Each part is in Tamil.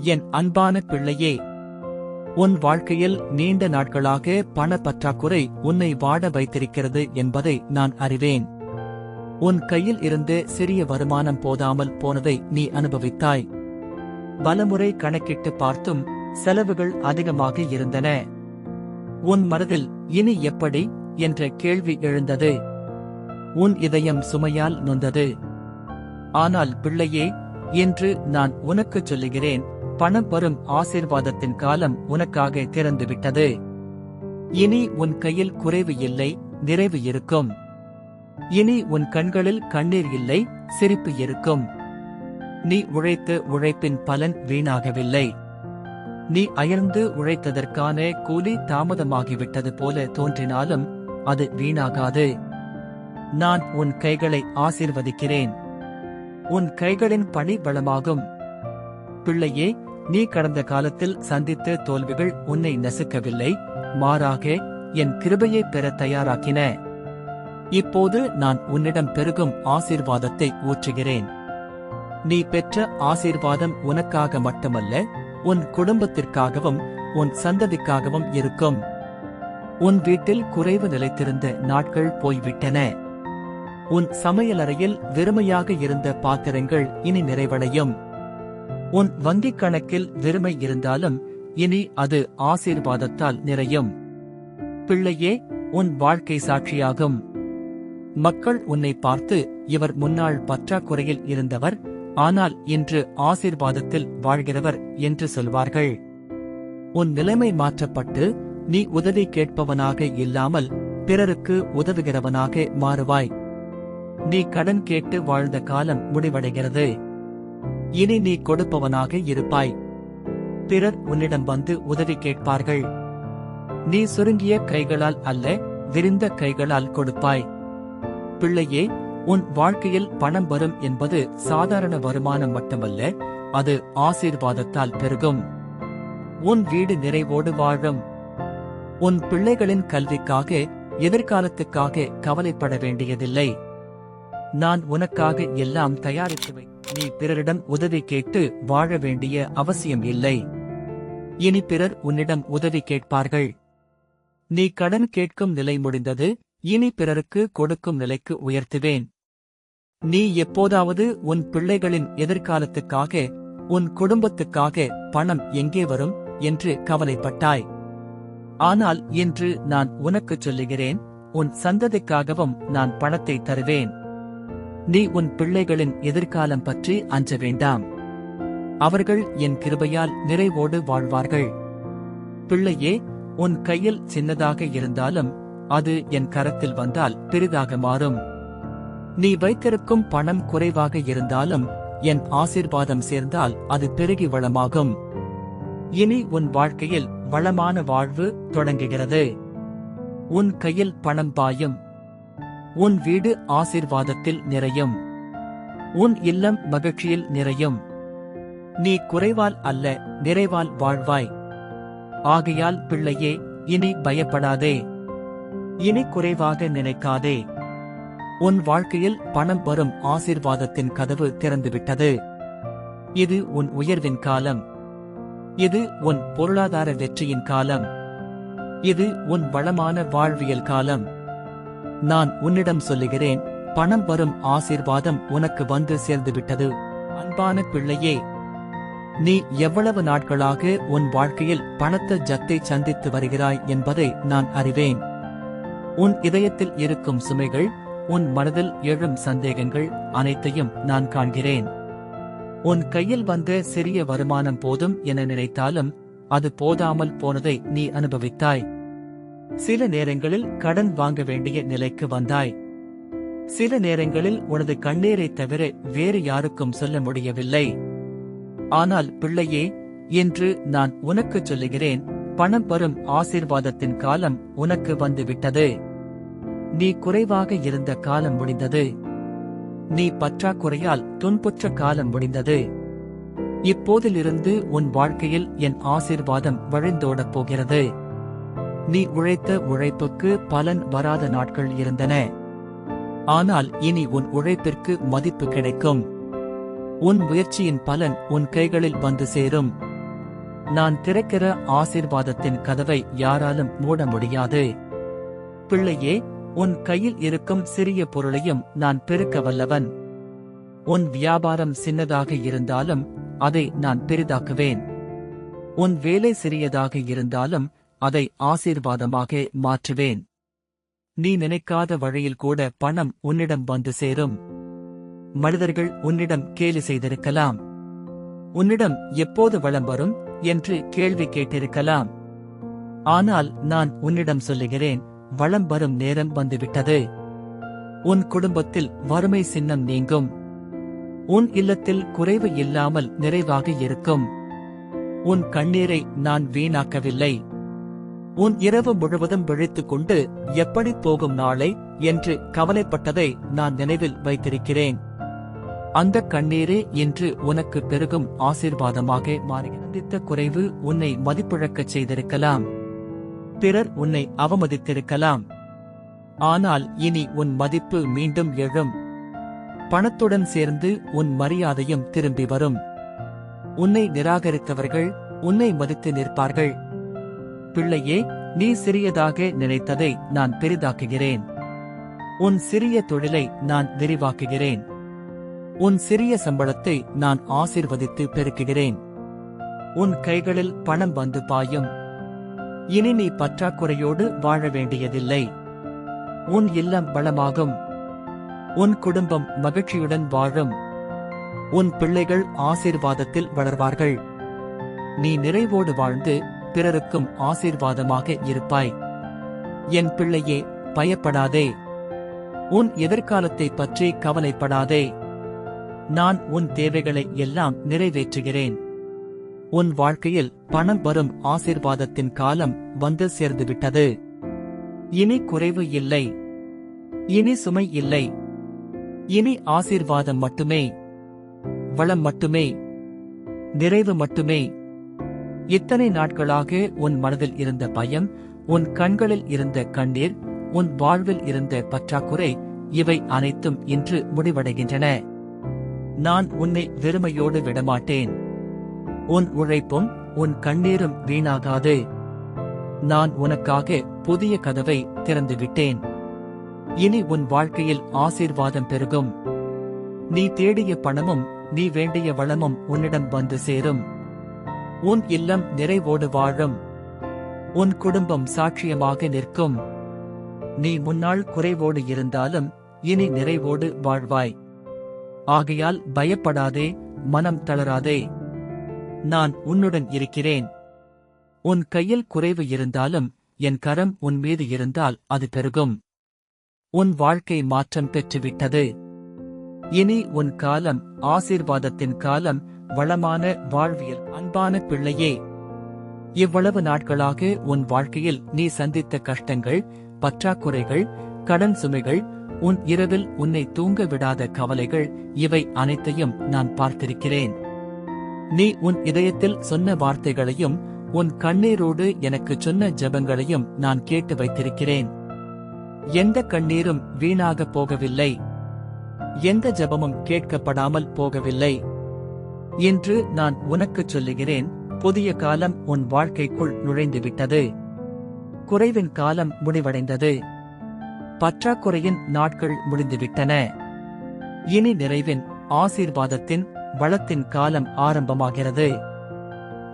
என் அன்பான பிள்ளையே உன் வாழ்க்கையில் நீண்ட நாட்களாக பண பற்றாக்குறை உன்னை வாட வைத்திருக்கிறது என்பதை நான் அறிவேன். உன் கையில் இருந்து சிறிய வருமானம் போதாமல் போனதை நீ அனுபவித்தாய். பலமுறை கணக்கிட்டு பார்த்தும் செலவுகள் அதிகமாக இருந்தன. உன் மனதில் இனி எப்படி? என்ற கேள்வி எழுந்தது. உன் இதயம் சுமையால் நொந்தது. ஆனால் பிள்ளையே இன்று நான் உனக்குச் சொல்லுகிறேன். பணம் வரும் ஆசீர்வாதத்தின் காலம் உனக்காக திறந்துவிட்டது. இனி உன் கையில் குறைவு இல்லை நிறைவு இருக்கும். இனி உன் கண்களில் கண்ணீர் இல்லை சிரிப்பு இருக்கும். நீ உழைத்த உழைப்பின் பலன் வீணாகவில்லை. நீ அயர்ந்து உழைத்ததற்கான கூலி தாமதமாகிவிட்டது போல தோன்றினாலும் அது வீணாகாது. நான் உன் கைகளை ஆசீர்வதிக்கிறேன். உன் கைகளின் பணி பலமாகும் பிள்ளையே நீ கடந்த காலத்தில் சந்தித்த தோல்விகள் உன்னை நசுக்கவில்லை. மாறாக என் கிருபையை பெற தயாராக்கின. இப்போது நான் உன்னிடம் பெருகும் ஆசீர்வாதத்தை ஊற்றுகிறேன். நீ பெற்ற ஆசீர்வாதம் உனக்காக மட்டுமல்ல உன் குடும்பத்திற்காகவும் உன் சந்ததிக்காகவும் இருக்கும். உன் வீட்டில் குறைவு நிலைத்திருந்த நாட்கள் போய்விட்டன. உன் சமையலறையில் வெறுமையாக இருந்த பாத்திரங்கள் இனி நிறைவடையும். உன் வங்கிக் கணக்கில் வெறுமை இருந்தாலும் இனி அது ஆசீர்வாதத்தால் நிறையும். பிள்ளையே உன் வாழ்க்கை சாட்சியாகும். மக்கள் உன்னை பார்த்து இவர் முன்னாள் பற்றாக்குறையில் இருந்தவர் ஆனால் இன்று ஆசீர்வாதத்தில் வாழ்கிறவர் என்று சொல்வார்கள். உன் நிலைமை மாற்றப்பட்டு நீ உதவி கேட்பவனாக இல்லாமல் பிறருக்கு உதவுகிறவனாக மாறுவாய். நீ கடன் கேட்டு வாழ்ந்த காலம் முடிவடைகிறது. இனி நீ கொடுப்பவனாக இருப்பாய். பிறர் உன்னிடம் வந்து உதவி கேட்பார்கள். நீ சுருங்கிய கைகளால் அல்ல விரிந்த கைகளால் கொடுப்பாய். பிள்ளையே உன் வாழ்க்கையில் பணம் வரும் என்பது சாதாரண வருமானம் மட்டுமல்ல அது ஆசீர்வாதத்தால் பெருகும். உன் வீடு நிறைவோடு வாழும். உன் பிள்ளைகளின் கல்விக்காக எதிர்காலத்துக்காக கவலைப்பட வேண்டியதில்லை. நான் உனக்காக எல்லாம் தயாரித்து வை நீ பிறரிடம் உதவி கேட்டு வாழ வேண்டிய அவசியம் இல்லை. இனி பிறர் உன்னிடம் உதவி கேட்பார்கள். நீ கடன் கேட்கும் நிலை முடிந்தது இனி பிறருக்கு கொடுக்கும் நிலைக்கு உயர்த்துவேன். நீ எப்போதாவது உன் பிள்ளைகளின் எதிர்காலத்துக்காக உன் குடும்பத்துக்காக பணம் எங்கே வரும் என்று கவலைப்பட்டாய். ஆனால் இன்று நான் உனக்குச் சொல்லுகிறேன் உன் சந்ததிக்காகவும் நான் பணத்தை தருவேன். நீ உன் பிள்ளைகளின் எதிர்காலம் பற்றி அஞ்ச வேண்டாம். அவர்கள் என் கிருபையால் நிறைவோடு வாழ்வார்கள். பிள்ளையே உன் கையில் சின்னதாக இருந்தாலும் அது என் கரத்தில் வந்தால் பெரிதாக மாறும். நீ வைத்திருக்கும் பணம் குறைவாக இருந்தாலும் என் ஆசீர்வாதம் சேர்ந்தால் அது பெருகி வளமாகும். இனி உன் வாழ்க்கையில் வளமான வாழ்வு தொடங்குகிறது. உன் கையில் பணம் பாயும். உன் வீடு ஆசிர்வாதத்தில் நிறையும். உன் இல்லம் மகிழ்ச்சியில் நிறையும். நீ குறைவால் அல்ல நிறைவால் வாழ்வாய். ஆகையால் பிள்ளையே இனி பயப்படாதே. இனி குறைவாக நினைக்காதே. உன் வாழ்க்கையில் பணம் வரும் ஆசீர்வாதத்தின் கதவு திறந்துவிட்டது. இது உன் உயர்வின் காலம். இது உன் பொருளாதார வெற்றியின் காலம். இது உன் வளமான வாழ்வியல் காலம். நான் உன்னிடம் சொல்லுகிறேன் பணம் வரும் ஆசீர்வாதம் உனக்கு வந்து சேர்ந்துவிட்டது. அன்பான பிள்ளையே நீ எவ்வளவு நாட்களாக உன் வாழ்க்கையில் பணத்த ஜத்தை சந்தித்து வருகிறாய் என்பதை நான் அறிவேன். உன் இதயத்தில் இருக்கும் சுமைகள் உன் மனதில் எழும் சந்தேகங்கள் அனைத்தையும் நான் காண்கிறேன். உன் கையில் வந்த சிறிய வருமானம் போதும் என நினைத்தாலும் அது போதாமல் போனதை நீ அனுபவித்தாய். சில நேரங்களில் கடன் வாங்க வேண்டிய நிலைக்கு வந்தாய். சில நேரங்களில் உனது கண்ணீரை தவிர வேறு யாருக்கும் சொல்ல முடியவில்லை. ஆனால் பிள்ளையே என்று நான் உனக்குச் சொல்லுகிறேன் பணம் வரும் ஆசீர்வாதத்தின் காலம் உனக்கு வந்துவிட்டது. நீ குறைவாக இருந்த காலம் முடிந்தது. நீ பற்றாக்குறையால் துன்புற்ற காலம் முடிந்தது. இப்போதிலிருந்து உன் வாழ்க்கையில் என் ஆசீர்வாதம் வழிந்தோடப் போகிறது. நீ உழைத்த உழைப்புக்கு பலன் வராத நாட்கள் இருந்தன. ஆனால் இனி உன் உழைப்பிற்கு மதிப்பு கிடைக்கும். உன் முயற்சியின் பலன் உன் கைகளில் வந்து சேரும். நான் திறக்கிற ஆசீர்வாதத்தின் கதவை யாராலும் மூட முடியாது. பிள்ளையே உன் கையில் இருக்கும் சிறிய பொருளையும் நான் பெருக்க வல்லவன். உன் வியாபாரம் சின்னதாக இருந்தாலும் அதை நான் பெரிதாக்குவேன். உன் வேலை சிறியதாக இருந்தாலும் அதை ஆசீர்வாதமாக மாற்றுவேன். நீ நினைக்காத வழியில் கூட பணம் உன்னிடம் வந்து சேரும். மனிதர்கள் உன்னிடம் கேலி செய்திருக்கலாம். உன்னிடம் எப்போது வளம் வரும் என்று கேள்வி கேட்டிருக்கலாம். ஆனால் நான் உன்னிடம் சொல்லுகிறேன் வளம் வரும் நேரம் வந்துவிட்டது. உன் குடும்பத்தில் வறுமை சின்னம் நீங்கும். உன் இல்லத்தில் குறைவு இல்லாமல் நிறைவாக இருக்கும். உன் கண்ணீரை நான் வீணாக்கவில்லை. உன் இரவு முழுவதும் விழித்துக் கொண்டு எப்படி போகும் நாளை என்று கவலைப்பட்டதை நான் நினைவில் வைத்திருக்கிறேன். அந்த கண்ணீரே இன்று உனக்கு பெருகும் ஆசீர்வாதமாக மாறியிருந்த குறைவு உன்னை மதிப்பிழக்கச் செய்திருக்கலாம். பிறர் உன்னை அவமதித்திருக்கலாம். ஆனால் இனி உன் மதிப்பு மீண்டும் எழும். பணத்துடன் சேர்ந்து உன் மரியாதையும் திரும்பி வரும். உன்னை நிராகரித்தவர்கள் உன்னை மதித்து நிற்பார்கள். பிள்ளையே நீ சிறியதாக நினைத்ததை நான் பெரிதாக்குகிறேன். உன் சிறிய தொழிலை நான் விரிவாக்குகிறேன். உன் சிறிய சம்பளத்தை நான் ஆசிர்வதித்து பெருக்குகிறேன். உன் கைகளில் பணம் வந்து பாயும். இனி நீ பற்றாக்குறையோடு வாழ வேண்டியதில்லை. உன் இல்லம் பலமாகும். உன் குடும்பம் மகிழ்ச்சியுடன் வாழும். உன் பிள்ளைகள் ஆசீர்வாதத்தில் வளர்வார்கள். நீ நிறைவோடு வாழ்ந்து பிறருக்கும் ஆசீர்வாதமாக இருப்பாய். என் பிள்ளையே பயப்படாதே. உன் எதிர்காலத்தை பற்றி கவலைப்படாதே. நான் உன் தேவைகளை எல்லாம் நிறைவேற்றுகிறேன். உன் வாழ்க்கையில் பணம் வரும் ஆசீர்வாதத்தின் காலம் வந்து சேர்ந்துவிட்டது. இனி குறைவு இல்லை. இனி சுமை இல்லை. இனி ஆசீர்வாதம் மட்டுமே. வளம் மட்டுமே. நிறைவு மட்டுமே. இத்தனை நாட்களாக உன் மனதில் இருந்த பயம் உன் கண்களில் இருந்த கண்ணீர் உன் வாழ்வில் இருந்த பற்றாக்குறை இவை அனைத்தும் இன்று முடிவடைகின்றன. நான் உன்னை வெறுமையோடு விடமாட்டேன். உன் உழைப்பும் உன் கண்ணீரும் வீணாகாது. நான் உனக்காக புதிய கதவை திறந்துவிட்டேன். இனி உன் வாழ்க்கையில் ஆசீர்வாதம் பெருகும். நீ தேடிய பணமும் நீ வேண்டிய வளமும் உன்னிடம் வந்து சேரும். உன் இல்லம் நிறைவோடு வாழும். உன் குடும்பம் சாட்சியமாக நிற்கும். நீ முன்னாள் குறைவோடு இருந்தாலும் இனி நிறைவோடு வாழ்வாய். ஆகையால் பயப்படாதே மனம் தளராதே. நான் உன்னுடன் இருக்கிறேன். உன் கையில் குறைவு இருந்தாலும் என் கரம் உன் மீது இருந்தால் அது பெருகும். உன் வாழ்க்கை மாற்றம் பெற்றுவிட்டது. இனி உன் காலம் ஆசீர்வாதத்தின் காலம் வளமான வாழ்வியல். அன்பான பிள்ளையே இவ்வளவு நாட்களாக உன் வாழ்க்கையில் நீ சந்தித்த கஷ்டங்கள் பற்றாக்குறைகள் கடன் சுமைகள் உன் இரவில் உன்னை தூங்க விடாத கவலைகள் இவை அனைத்தையும் நான் பார்த்திருக்கிறேன். நீ உன் இதயத்தில் சொன்ன வார்த்தைகளையும் உன் கண்ணீரோடு எனக்கு சொன்ன ஜெபங்களையும் நான் கேட்டு வைத்திருக்கிறேன். எந்த கண்ணீரும் வீணாக போகவில்லை. எந்த ஜெபமும் கேட்கப்படாமல் போகவில்லை. இன்று நான் உனக்குச் சொல்லுகிறேன் புதிய காலம் உன் வாழ்க்கைக்குள் நுழைந்துவிட்டது. குறைவின் காலம் முடிவடைந்தது. பற்றாக்குறையின் நாட்கள் முடிந்துவிட்டன. இனி நிறைவின் ஆசீர்வாதத்தின் வளத்தின் காலம் ஆரம்பமாகிறது.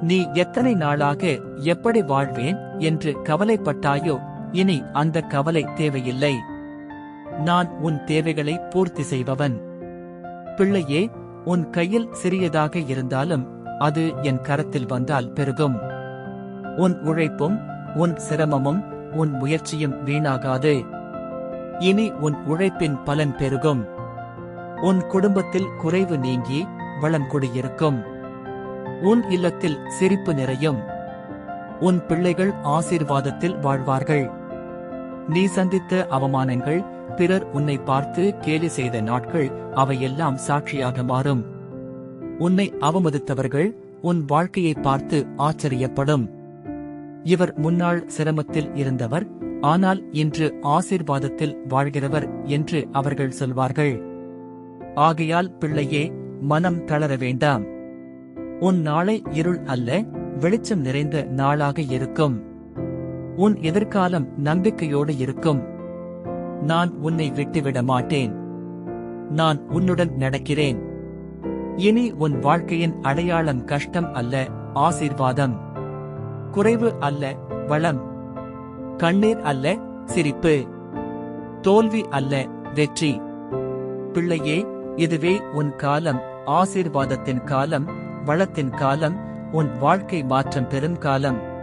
நீ எத்தனை நாளாக எப்படி வாழ்வேன் என்று கவலைப்பட்டாயோ இனி அந்த கவலை தேவையில்லை. நான் உன் தேவைகளை பூர்த்தி செய்பவன். பிள்ளையே உன் கையில் சிறியதாக இருந்தாலும் அது என் கரத்தில் வந்தால் பெருகும். உன் உழைப்பும் உன் சிரமமும் உன் முயற்சியும் வீணாகாது. இனி உன் உழைப்பின் பலன் பெருகும். உன் குடும்பத்தில் குறைவு நீங்கி வளம் குடியிருக்கும். உன் இல்லத்தில் சிரிப்பு நிறையும். உன் பிள்ளைகள் ஆசீர்வாதத்தில் வாழ்வார்கள். நீ சந்தித்த அவமானங்கள் பிறர் உன்னை பார்த்து கேலி செய்த நாட்கள் அவையெல்லாம் சாட்சியாக மாறும். உன்னை அவமதித்தவர்கள் உன் வாழ்க்கையை பார்த்து ஆச்சரியப்படும். இவர் முன்னாள் சிரமத்தில் இருந்தவர் ஆனால் இன்று ஆசீர்வாதத்தில் வாழ்கிறவர் என்று அவர்கள் சொல்வார்கள். ஆகையால் பிள்ளையே மனம் தளர வேண்டாம். உன் நாளை இருள் அல்ல வெளிச்சம் நிறைந்த நாளாக இருக்கும். உன் எதிர்காலம் நம்பிக்கையோடு இருக்கும். நான் உன்னை விட்டுவிட மாட்டேன். நான் உன்னுடன் நடக்கிறேன். இனி உன் வாழ்க்கையின் அடையாளம் கஷ்டம் அல்ல ஆசீர்வாதம். குறைவு அல்ல வளம். கண்ணீர் அல்ல சிரிப்பு. தோல்வி அல்ல வெற்றி. பிள்ளையே இதுவே உன் காலம் ஆசீர்வாதத்தின் காலம் வளத்தின் காலம் உன் வாழ்க்கை மாற்றம் பெறும் காலம்.